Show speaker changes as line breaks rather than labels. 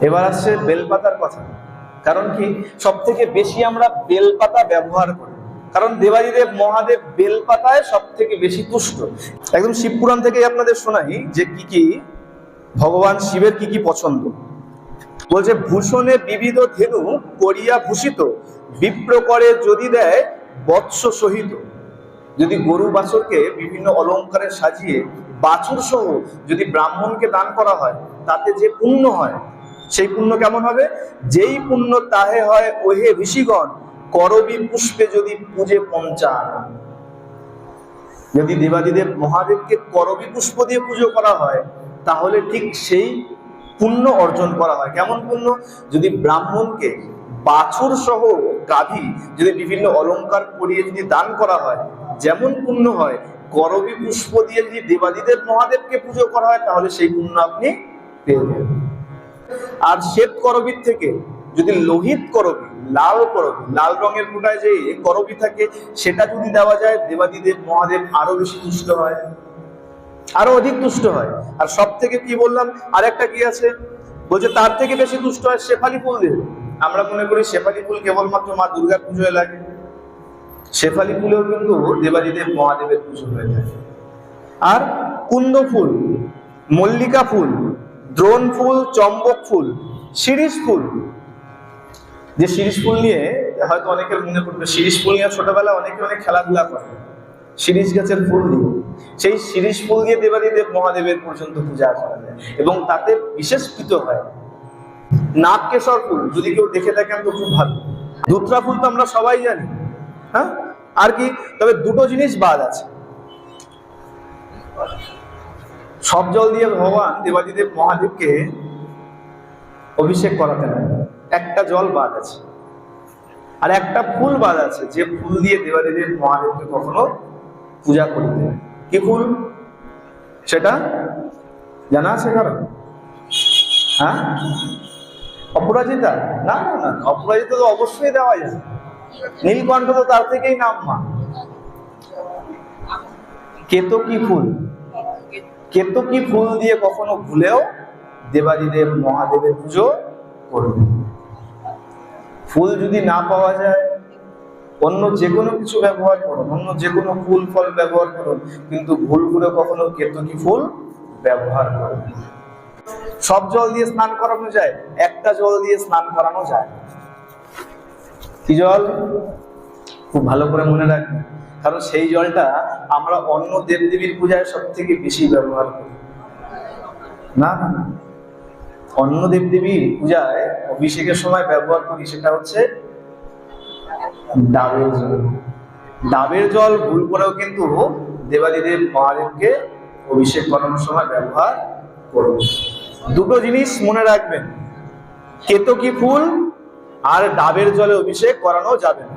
এবার আসছে বেলপাতার কথা। কারণ কি? সব থেকে বেশি আমরা বেলপাতা ব্যবহার করি। কারণ দেবাদিদেব, মহাদেব বেলপাতায় সব থেকে বেশি তুষ্ট। একদম শিবপুরাণ থেকে আপনাদের শোনাই যে কি কি? ভগবান শিবের কি কি পছন্দ? বলছে, ভূষণে বিবিধ ধেনু করিয়া ভূষিত, বিপ্র করে যদি দেয় বৎস সহিত। যদি গরু বাছরকে বিভিন্ন অলংকারে সাজিয়ে বাছুর সহ যদি ব্রাহ্মণকে দান করা হয়, তাতে যে পুণ্য হয় সেই পুণ্য কেমন হবে? যেই পুণ্য তাহে হয় ওহে ঋষিগণ, করবি পুষ্পে যদি পূজে পঞ্চান। যদি দেবাদিদেব মহাদেবকে করবি পুষ্প দিয়ে পুজো করা হয়, তাহলে ঠিক সেই পুণ্য অর্জন করা হয়। কেমন পুণ্য? যদি ব্রাহ্মণকে বাছুর সহ গাভী যদি বিভিন্ন অলংকার পরিয়ে যদি দান করা হয়, যেমন পুণ্য হয়, করবি পুষ্প দিয়ে যদি দেবাদিদেব মহাদেবকে পুজো করা হয়, তাহলে সেই পুণ্য আপনি পেয়ে যাবেন। আর শ্বেত করবির থেকে যদি লোহিত করবি, লাল করবি, লাল রঙের ফুটায় যে করবি থাকে, সেটা যদি দেওয়া যায়, দেবাদিদেব মহাদেব আরও বেশি তুষ্ট হয়। আরও অধিক তুষ্ট হয়। আর সব থেকে কি বললাম? আরেকটা কি আছে? বলছে, তার থেকে বেশি তুষ্ট হয় শেফালি ফুল দেবে। আমরা মনে করি শেফালি ফুল কেবলমাত্র মা দুর্গার পুজোয় লাগে। শেফালি ফুলেও কিন্তু দেবাদিদেব মহাদেবের পুজো হয়ে থাকে। আর কুন্দ ফুল, মল্লিকা ফুল দ্রোণ ফুল, চম্বক ফুল, শিরিষ ফুল। যে শিরিষ ফুল নিয়ে হয়তো অনেকের মনে পড়বে, শিরিষ ফুল নিয়ে ছোটবেলায় অনেকে অনেক খেলাধুলা করে। শিরিষ গাছের ফুল দিয়ে সেই শিরিষ ফুল দিয়ে দেবাদিদেব মহাদেবের পর্যন্ত পূজা করা যায় এবং তাতে বিশেষ কৃত হয় নাগকেশর ফুল। যদি কেউ দেখে থাকেন তো খুব ভালো। দুত্রা ফুল তো আমরা সবাই জানি। হ্যাঁ? আর কি? তবে দুটো জিনিস বাদ আছে। সব জল দিয়ে ভগবান দেবাদিদেব মহাদেবকে অভিষেক করাতে হয় একটা জল বাদ আছে। আর একটা ফুল বাদ আছে, যে ফুল দিয়ে দেবাদিদেব মহাদেবকে কখনো পূজা করতে হয়। কি ফুল? সেটা জানা আছে কারও? হ্যাঁ? অপরাজিতা? না না না, অপরাজিতা তো অবশ্যই দেওয়া যায়। নীলকণ্ঠ তো তার থেকেই নাম মা কেতকী ফুল। কেতকী ফুল দিয়ে কখনো ভুলেও দেবাদিদেব মহাদেবের পুজো করবে ফুল যদি না পাওয়া যায়, অন্য যে কোনো কিছু ব্যবহার করুন, অন্য যে কোনো ফুল, ফল ব্যবহার করুন, কিন্তু ভুল করে কখনো কেতকী ফুল ব্যবহার করুন সব জল দিয়ে স্নান করানো যায়, একটা জল দিয়ে স্নান করানো যায়। কি জল? খুব ভালো করে মনে রাখবেন কারণ সেই জলটা আমরা অন্য দেবদেবীর পূজায় সব থেকে বেশি ব্যবহার করি। না না। অন্য দেবদেবীর পূজায় অভিষেকের সময় ব্যবহার করি সেটা হচ্ছে ডাবের জল। ডাবের জল ভুল করেও কিন্তু দেবাদিদেব মহাদেবকে অভিষেক করানোর সময় ব্যবহার করব। দুটো জিনিস মনে রাখবেন। কেতকি ফুল আর ডাবের জলে অভিষেক করানো যাবে না।